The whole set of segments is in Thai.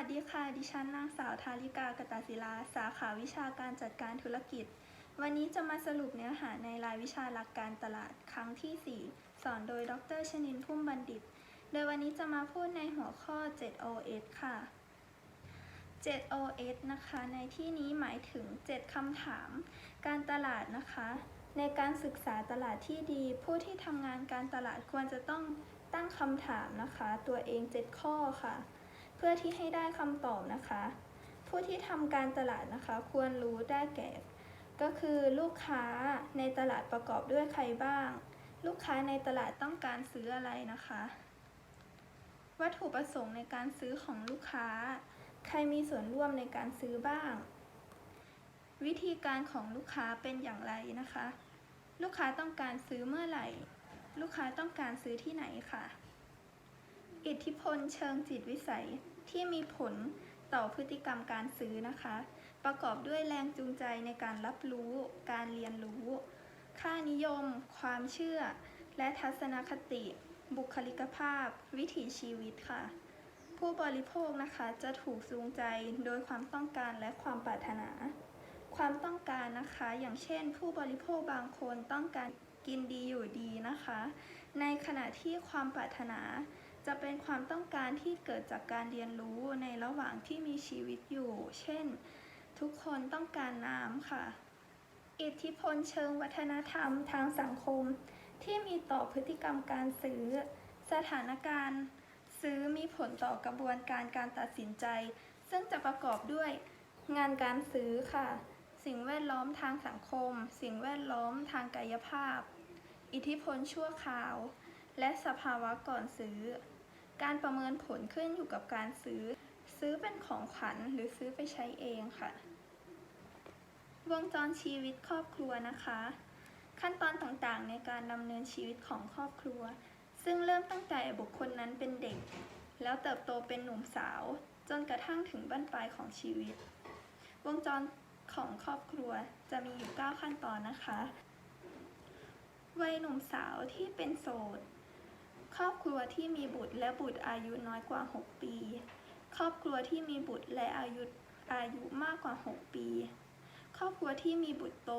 วัสดีค่ะ ดิฉันนางสาวทาริกากตาศิลา สาขาวิชาการจัดการธุรกิจ วันนี้จะมาสรุปเนื้อหาในรายวิชาหลักการตลาดครั้งที่ 4 สอนโดย ดรชนินพุ่มบัณฑิต โดยวันนี้จะมาพูดในหัวข้อ 7OS ค่ะ 7OS นะคะ ในที่นี้หมายถึง 7 คำถาม การตลาดนะคะ ในการศึกษาตลาดที่ดี ผู้ที่ทำงานการตลาดควรจะต้องตั้งคำถามนะคะ ตัวเอง 7 ข้อค่ะ เพื่อที่ให้ได้คำตอบนะคะ ผู้ที่ทำการตลาดนะคะ ควรรู้ได้แก่ ก็คือลูกค้าในตลาดประกอบด้วยใครบ้าง ลูกค้าในตลาดต้องการซื้ออะไรนะคะ วัตถุประสงค์ในการซื้อของลูกค้า ใครมีส่วนร่วมในการซื้อบ้าง วิธีการของลูกค้าเป็นอย่างไรนะคะ ลูกค้าต้องการซื้อเมื่อไหร่ ลูกค้าต้องการซื้อที่ไหนค่ะ อิทธิพลเชิงจิตวิสัยที่มีผลต่อพฤติกรรมการซื้อนะคะ ประกอบด้วยแรงจูงใจในการรับรู้ การเรียนรู้ ค่านิยม ความเชื่อ และทัศนคติ บุคลิกภาพ วิถีชีวิตค่ะ ผู้บริโภคนะคะจะถูกจูงใจโดยความต้องการและความปรารถนา ความต้องการนะคะ อย่างเช่น ผู้บริโภคบางคนต้องการกินดีอยู่ดีนะคะ ในขณะที่ความปรารถนา จะเป็นความต้องการที่เกิดจากการเรียนรู้ในระหว่างที่มีชีวิตอยู่ เช่น ทุกคนต้องการน้ำค่ะ อิทธิพลเชิงวัฒนธรรมทางสังคม ที่มีต่อพฤติกรรมการซื้อ สถานการณ์ ซื้อมีผลต่อกระบวนการการตัดสินใจ ซึ่งจะประกอบด้วย งานการซื้อค่ะ สิ่งแวดล้อมทางสังคม สิ่งแวดล้อมทางกายภาพ อิทธิพลชั่วคราวและสภาวะก่อนซื้อ การประเมินผลขึ้นอยู่กับการซื้อ ซื้อเป็นของขวัญหรือซื้อไปใช้เองค่ะ วงจรชีวิตครอบครัวนะคะ ขั้นตอนต่างๆ ในการดำเนินชีวิตของครอบครัว ซึ่งเริ่มตั้งแต่บุคคลนั้นเป็นเด็ก แล้วเติบโตเป็นหนุ่มสาว จนกระทั่งถึงบั้นปลายของชีวิต วงจรของครอบครัวจะมีอยู่ 9 ขั้นตอนนะคะ วัยหนุ่มสาวที่เป็นโสด ครอบครัวที่มีบุตรและบุตรอายุน้อยกว่า 6 ปี ครอบครัวที่มีบุตรและอายุอายุมากกว่า 6 ปี ครอบครัวที่มีบุตรโต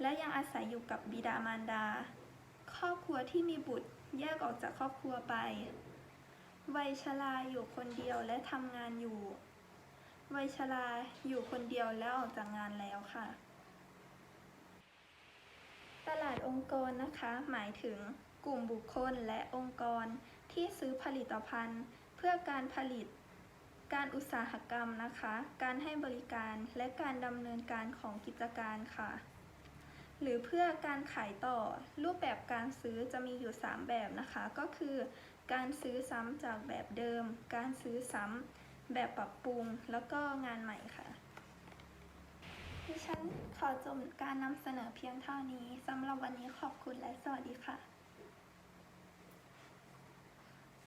และยังอาศัยอยู่กับบิดามารดา ครอบครัวที่มีบุตรแยกออกจากครอบครัวไป วัยชราอยู่คนเดียวและทำงานอยู่ วัยชราอยู่คนเดียวแล้วออกจากงานแล้วค่ะ ตลาดองค์กรนะคะ หมายถึง กลุ่มบุคคลและองค์กรที่ซื้อผลิตภัณฑ์ เพื่อการผลิต การอุตสาหกรรมนะคะ การให้บริการและการดำเนินการของกิจการค่ะ หรือเพื่อการขายต่อรูปแบบการซื้อจะมีอยู่ 3 แบบนะคะ ก็คือ การซื้อซ้ำจากแบบเดิม การซื้อซ้ำแบบปรับปรุง แล้วก็งานใหม่ค่ะดิฉันขอจบการนำเสนอเพียงเท่านี้สำหรับวันนี้ขอบคุณและสวัสดีค่ะ